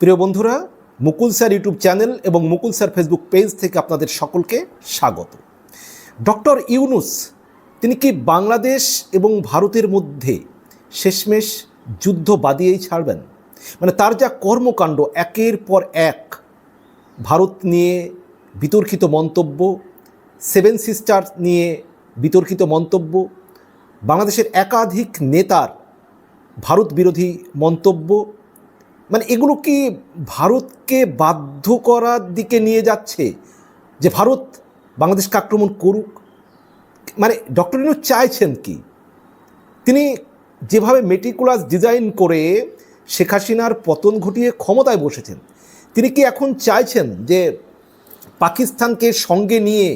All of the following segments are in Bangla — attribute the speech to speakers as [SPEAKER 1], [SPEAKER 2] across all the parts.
[SPEAKER 1] প্রিয় বন্ধুরা, মুকুল স্যার ইউটিউব চ্যানেল এবং মুকুল স্যার ফেসবুক পেজ থেকে আপনাদের সকলকে স্বাগত। ডক্টর ইউনুস, তিনি কি বাংলাদেশ এবং ভারতের মধ্যে শেষমেশ যুদ্ধ বাদিয়েই ছাড়বেন? মানে তার যা কর্মকাণ্ড, একের পর এক ভারত নিয়ে বিতর্কিত মন্তব্য, সেভেন সিস্টার নিয়ে বিতর্কিত মন্তব্য, বাংলাদেশের একাধিক নেতার ভারত বিরোধী মন্তব্য মানে এগুলো কি ভারতকে বাধ্য করার দিকে নিয়ে যাচ্ছে? যে ভারত বাংলাদেশকে আক্রমণ করুক? মানে ডক্টর ইনু চাইছেন কি? তিনি যেভাবে মেটিকুলাস ডিজাইন করে শেখ হাসিনার পতন ঘটিয়ে ক্ষমতায় বসেছেন, তিনি কি এখন চাইছেন যে পাকিস্তানকে সঙ্গে নিয়ে,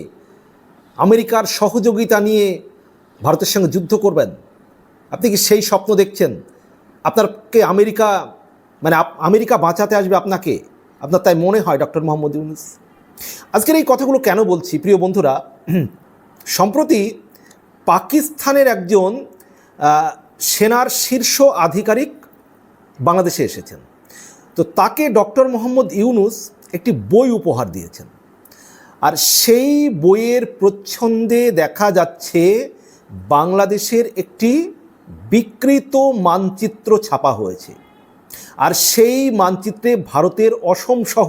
[SPEAKER 1] আমেরিকার সহযোগিতা নিয়ে ভারতের সঙ্গে যুদ্ধ করবেন? আপনি কি সেই স্বপ্ন দেখছেন? আপনারকে আমেরিকা মানে আমেরিকা বাঁচাতে আসবে আপনাকে। আপনার তাই মনে হয়, ডক্টর মোহাম্মদ ইউনুস? আজকের এই কথাগুলো কেন বলছি? প্রিয় বন্ধুরা, সম্প্রতি পাকিস্তানের একজন সেনার শীর্ষ আধিকারিক বাংলাদেশে এসেছেন। তো তাকে ডক্টর মোহাম্মদ ইউনুস একটি বই উপহার দিয়েছেন। আর সেই বইয়ের প্রচ্ছন্দে দেখা যাচ্ছে, বাংলাদেশের একটি বিকৃত মানচিত্র ছাপা হয়েছে। আর সেই মানচিত্রে ভারতের অসম সহ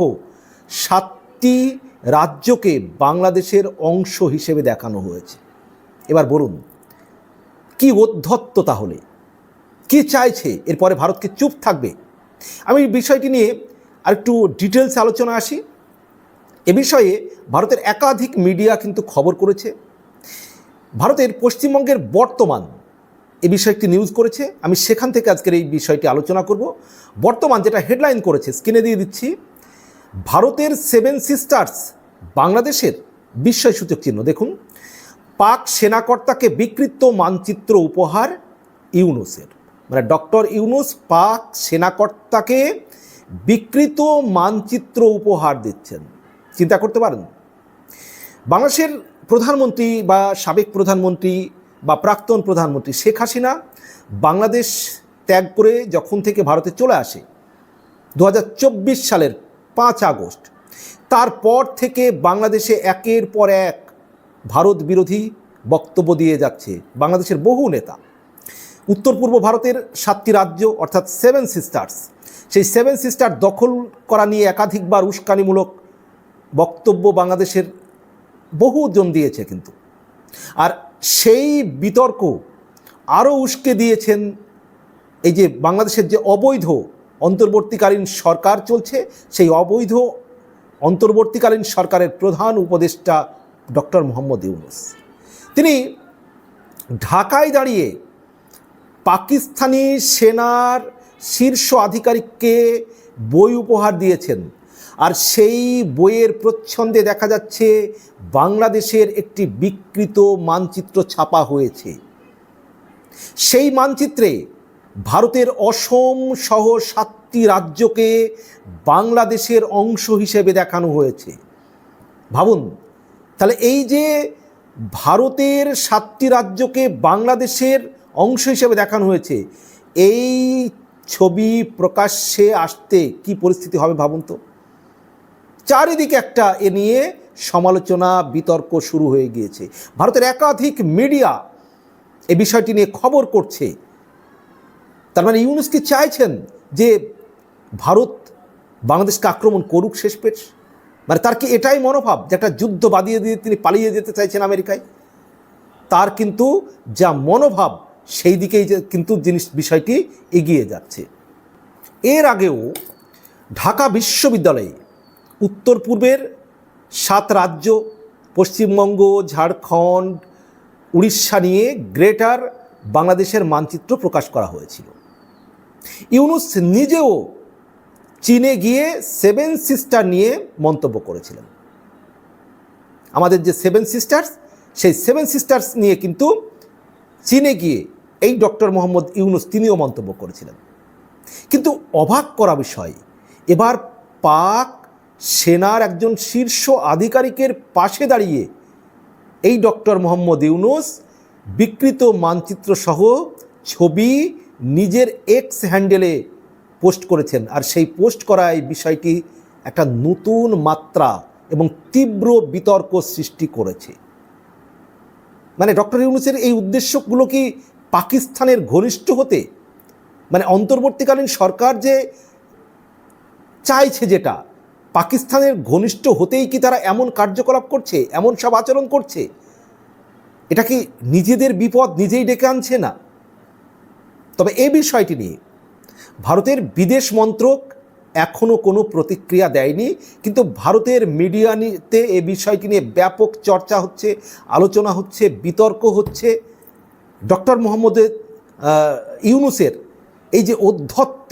[SPEAKER 1] সাতটি রাজ্যকে বাংলাদেশের অংশ হিসেবে দেখানো হয়েছে। এবার বলুন, কি অধ্যত্ত তাহলে? কি চাইছে? এরপরে ভারতকে চুপ থাকবে? আমি বিষয়টি নিয়ে আরেকটু ডিটেলস আলোচনা আসি। এ বিষয়ে ভারতের একাধিক মিডিয়া কিন্তু খবর করেছে। ভারতের পশ্চিমবঙ্গের বর্তমান এ বিষয়ে একটি নিউজ করেছে। আমি সেখান থেকে আজকের এই বিষয়টি আলোচনা করব। বর্তমান যেটা হেডলাইন করেছে স্ক্রিনে দিয়ে দিচ্ছি। ভারতের সেভেন সিস্টার্স বাংলাদেশের বিস্ময়সূচক চিহ্ন। দেখুন, পাক সেনাকর্তাকে বিকৃত মানচিত্র উপহার ইউনুসের। মানে ডক্টর ইউনুস পাক সেনাকর্তাকে বিকৃত মানচিত্র উপহার দিচ্ছেন। চিন্তা করতে পারেন। বাংলাদেশের প্রধানমন্ত্রী বা সাবেক প্রধানমন্ত্রী বা প্রাক্তন প্রধানমন্ত্রী শেখ হাসিনা বাংলাদেশ ত্যাগ করে যখন থেকে ভারতে চলে আসে দু হাজার চব্বিশ সালের পাঁচ আগস্ট, তারপর থেকে বাংলাদেশে একের পর এক ভারত বিরোধী বক্তব্য দিয়ে যাচ্ছে বাংলাদেশের বহু নেতা। উত্তর পূর্ব ভারতের সাতটি রাজ্য, অর্থাৎ সেভেন সিস্টার্স সেই সেভেন সিস্টার দখল করা নিয়ে একাধিকবার উস্কানিমূলক বক্তব্য বাংলাদেশের বহুজন দিয়েছে কিন্তু। আর সেই বিতর্ক আরও উস্কে দিয়েছেন এই যে বাংলাদেশের যে অবৈধ অন্তর্বর্তীকালীন সরকার চলছে, সেই অবৈধ অন্তর্বর্তীকালীন সরকারের প্রধান উপদেষ্টা ডক্টর মোহাম্মদ ইউনুস। তিনি ঢাকায় দাঁড়িয়ে পাকিস্তানি সেনার শীর্ষ আধিকারিককে বই উপহার দিয়েছেন। আর সেই বইয়ের প্রচ্ছন্দে দেখা যাচ্ছে বাংলাদেশের একটি বিকৃত মানচিত্র ছাপা হয়েছে। সেই মানচিত্রে ভারতের অসম সহ সাতটি রাজ্যকে বাংলাদেশের অংশ হিসেবে দেখানো হয়েছে। ভাবুন, তাহলে এই যে ভারতের সাতটি রাজ্যকে বাংলাদেশের অংশ হিসেবে দেখানো হয়েছে, এই ছবি প্রকাশ্যে আসতে কি পরিস্থিতি হবে ভাবুন তো? চারিদিকে একটা এ নিয়ে সমালোচনা, বিতর্ক শুরু হয়ে গিয়েছে। ভারতের একাধিক মিডিয়া এ বিষয়টি নিয়ে খবর করছে। তার মানে ইউনুস চাইছেন যে ভারত বাংলাদেশকে আক্রমণ করুক শেষ পেশ? মানে তার কি এটাই মনোভাব যে একটা যুদ্ধ বাদিয়ে দিয়ে তিনি পালিয়ে যেতে চাইছেন আমেরিকায়? তার কিন্তু যা মনোভাব সেই দিকেই কিন্তু জিনিস বিষয়টি এগিয়ে যাচ্ছে। এর আগেও ঢাকা বিশ্ববিদ্যালয়ে উত্তর পূর্বের সাত রাজ্য, পশ্চিমবঙ্গ, ঝাড়খণ্ড, উড়িষ্যা নিয়ে গ্রেটার বাংলাদেশের মানচিত্র প্রকাশ করা হয়েছিল। ইউনুস নিজেও চীনে গিয়ে সেভেন সিস্টার নিয়ে মন্তব্য করেছিলেন। আমাদের যে সেভেন সিস্টার্স, সেই সেভেন সিস্টার্স নিয়ে কিন্তু চীনে গিয়ে এই ডক্টর মোহাম্মদ ইউনুস তিনিও মন্তব্য করেছিলেন। কিন্তু অবাক করা বিষয়, এবার পাক সেনার একজন শীর্ষ আধিকারিকের পাশে দাঁড়িয়ে এই ডক্টর মোহাম্মদ ইউনুস বিকৃত মানচিত্র সহ ছবি নিজের এক্স হ্যান্ডেলে পোস্ট করেছেন। আর সেই পোস্ট করা এই বিষয়টি একটা নতুন মাত্রা এবং তীব্র বিতর্ক সৃষ্টি করেছে। মানে ডক্টর ইউনুসের এই উদ্দেশ্যগুলো কি পাকিস্তানের ঘনিষ্ঠ হতে? মানে অন্তর্বর্তীকালীন সরকার যে চাইছে যেটা পাকিস্তানের ঘনিষ্ঠ হতেই কি তারা এমন কার্যকলাপ করছে, এমন সব আচরণ করছে? এটা কি নিজেদের বিপদ নিজেই ডেকে আনছে না? তবে এই বিষয়টি নিয়ে ভারতের বিদেশ মন্ত্রক এখনও কোনো প্রতিক্রিয়া দেয়নি, কিন্তু ভারতের মিডিয়াতে এ বিষয়টি নিয়ে ব্যাপক চর্চা হচ্ছে, আলোচনা হচ্ছে, বিতর্ক হচ্ছে। ডক্টর মোহাম্মদের ইউনুসের এই যে অধ্যত্ত,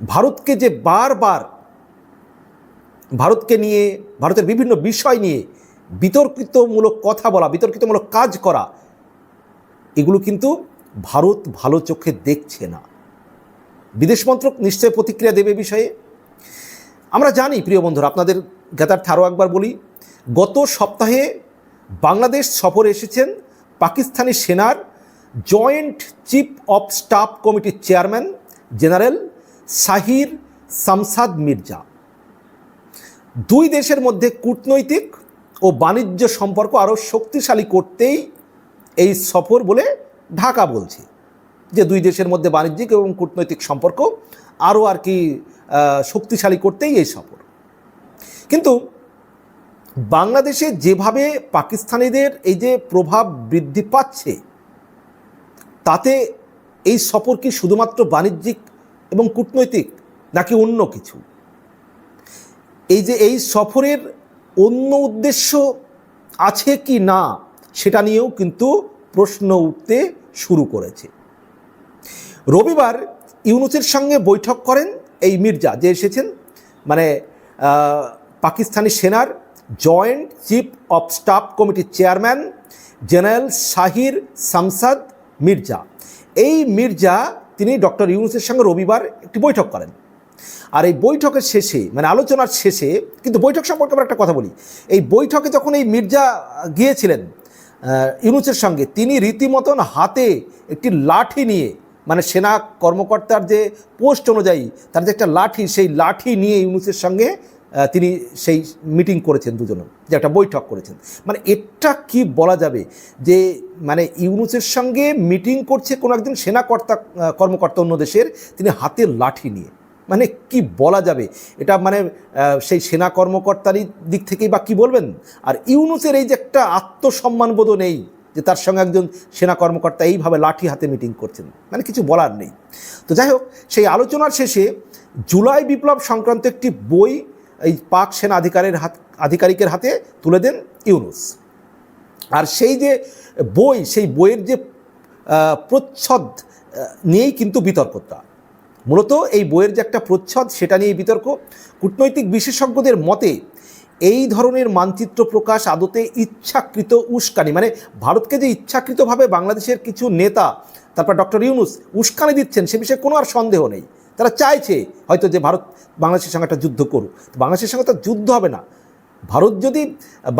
[SPEAKER 1] ভারতকে যে বারবার ভারতকে নিয়ে, ভারতের বিভিন্ন বিষয় নিয়ে বিতর্কিতমূলক কথা বলা, বিতর্কিতমূলক কাজ করা, এগুলো কিন্তু ভারত ভালো চোখে দেখছে না। বিদেশ মন্ত্রক নিশ্চয় প্রতিক্রিয়া দেবে বিষয়ে। আমরা জানি, প্রিয় বন্ধুরা, আপনাদের জ্ঞাতার্থে আরও একবার বলি, গত সপ্তাহে বাংলাদেশ সফরে এসেছেন পাকিস্তানি সেনার জয়েন্ট চিফ অফ স্টাফ কমিটির চেয়ারম্যান জেনারেল শাহির সামসাদ মির্জা। দুই দেশের মধ্যে কূটনৈতিক ও বাণিজ্য সম্পর্ক আরও শক্তিশালী করতেই এই সফর বলে ঢাকা বলছে, যে দুই দেশের মধ্যে বাণিজ্যিক এবং কূটনৈতিক সম্পর্ক আরও আর কি শক্তিশালী করতেই এই সফর। কিন্তু বাংলাদেশে যেভাবে পাকিস্তানিদের এই যে প্রভাব বৃদ্ধি পাচ্ছে, তাতে এই সফর কি শুধুমাত্র বাণিজ্যিক এবং কূটনৈতিক নাকি অন্য কিছু? এই যে এই সফরের অন্য উদ্দেশ্য আছে কি না, সেটা নিয়েও কিন্তু প্রশ্ন উঠতে শুরু করেছে। রবিবার ইউনুসের সঙ্গে বৈঠক করেন এই মির্জা, যে এসেছেন মানে পাকিস্তানি সেনার জয়েন্ট চিফ অফ স্টাফ কমিটির চেয়ারম্যান জেনারেল শাহির সামসাদ মির্জা। এই মির্জা, তিনি ডক্টর ইউনুসের সঙ্গে রবিবার একটি বৈঠক করেন। আর এই বৈঠকের শেষে মানে আলোচনার শেষে, কিন্তু বৈঠক সম্পর্কে আমরা একটা কথা বলি। এই বৈঠকে যখন এই মির্জা গিয়েছিলেন ইউনুসের সঙ্গে, তিনি রীতিমতন হাতে একটি লাঠি নিয়ে মানে সেনা কর্মকর্তার যে পোস্ট অনুযায়ী, তার যে একটা লাঠি, সেই লাঠি নিয়ে ইউনুসের সঙ্গে তিনি সেই মিটিং করেছেন দুজনে, যে একটা বৈঠক করেছেন। মানে এটা কি বলা যাবে যে মানে ইউনুসের সঙ্গে মিটিং করছে কোনো একজন সেনাকর্তা কর্মকর্তা অন্য দেশের, তিনি হাতে লাঠি নিয়ে। মানে কি বলা যাবে? এটা মানে সেই সেনা কর্মকর্তারই দিক থেকেই বা কি বলবেন? আর ইউনুসের এই যে একটা আত্মসম্মানবোধ নেই যে তার সঙ্গে একজন সেনা কর্মকর্তা এইভাবে লাঠি হাতে মিটিং করছেন। মানে কিছু বলার নেই। তো যাই হোক, সেই আলোচনার শেষে জুলাই বিপ্লব সংক্রান্ত একটি বই এই পাক সেনা আধিকারের হাত, আধিকারিকের হাতে তুলে দেন ইউনুস। আর সেই যে বই, সেই বইয়ের যে প্রচ্ছদ নিয়েই কিন্তু বিতর্কতা। মূলত এই বইয়ের যে একটা প্রচ্ছদ, সেটা নিয়ে বিতর্ক। কূটনৈতিক বিশেষজ্ঞদের মতে, এই ধরনের মানচিত্র প্রকাশ আদতে ইচ্ছাকৃত উস্কানি মানে ভারতকে যে ইচ্ছাকৃতভাবে বাংলাদেশের কিছু নেতা, তারপর ডক্টর ইউনুস উস্কানি দিচ্ছেন, সে বিষয়ে কোনো আর সন্দেহ নেই। তারা চাইছে হয়তো যে ভারত বাংলাদেশের সঙ্গে একটা যুদ্ধ করুক। বাংলাদেশের সঙ্গে তো যুদ্ধ হবে না। ভারত যদি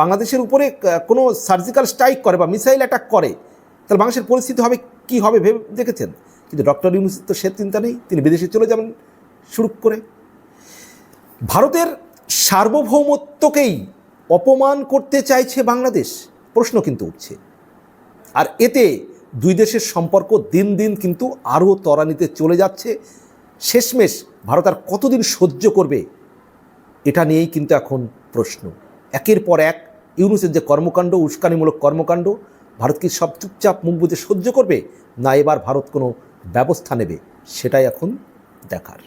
[SPEAKER 1] বাংলাদেশের উপরে কোনো সার্জিক্যাল স্ট্রাইক করে বা মিসাইল অ্যাটাক করে, তাহলে বাংলাদেশের পরিস্থিতি হবে, কি হবে ভেবে দেখেছেন? কিন্তু ডক্টর ইউনুস তো সে চিন্তা নেই, তিনি বিদেশে চলে যাবেন শুরু করে। ভারতের সার্বভৌমত্বকেই অপমান করতে চাইছে বাংলাদেশ, প্রশ্ন কিন্তু উঠছে। আর এতে দুই দেশের সম্পর্ক দিন দিন কিন্তু আরও ত্বরান্বিতে চলে যাচ্ছে। শেষমেশ ভারত আর কতদিন সহ্য করবে, এটা নিয়েই কিন্তু এখন প্রশ্ন। একের পর এক ইউনুসের যে কর্মকাণ্ড, উস্কানিমূলক কর্মকাণ্ড, ভারত কি সব চুপচাপ মুখ বুঝে সহ্য করবে, না এবার ভারত কোনো ব্যবস্থা নেবে সেটাই এখন দেখার।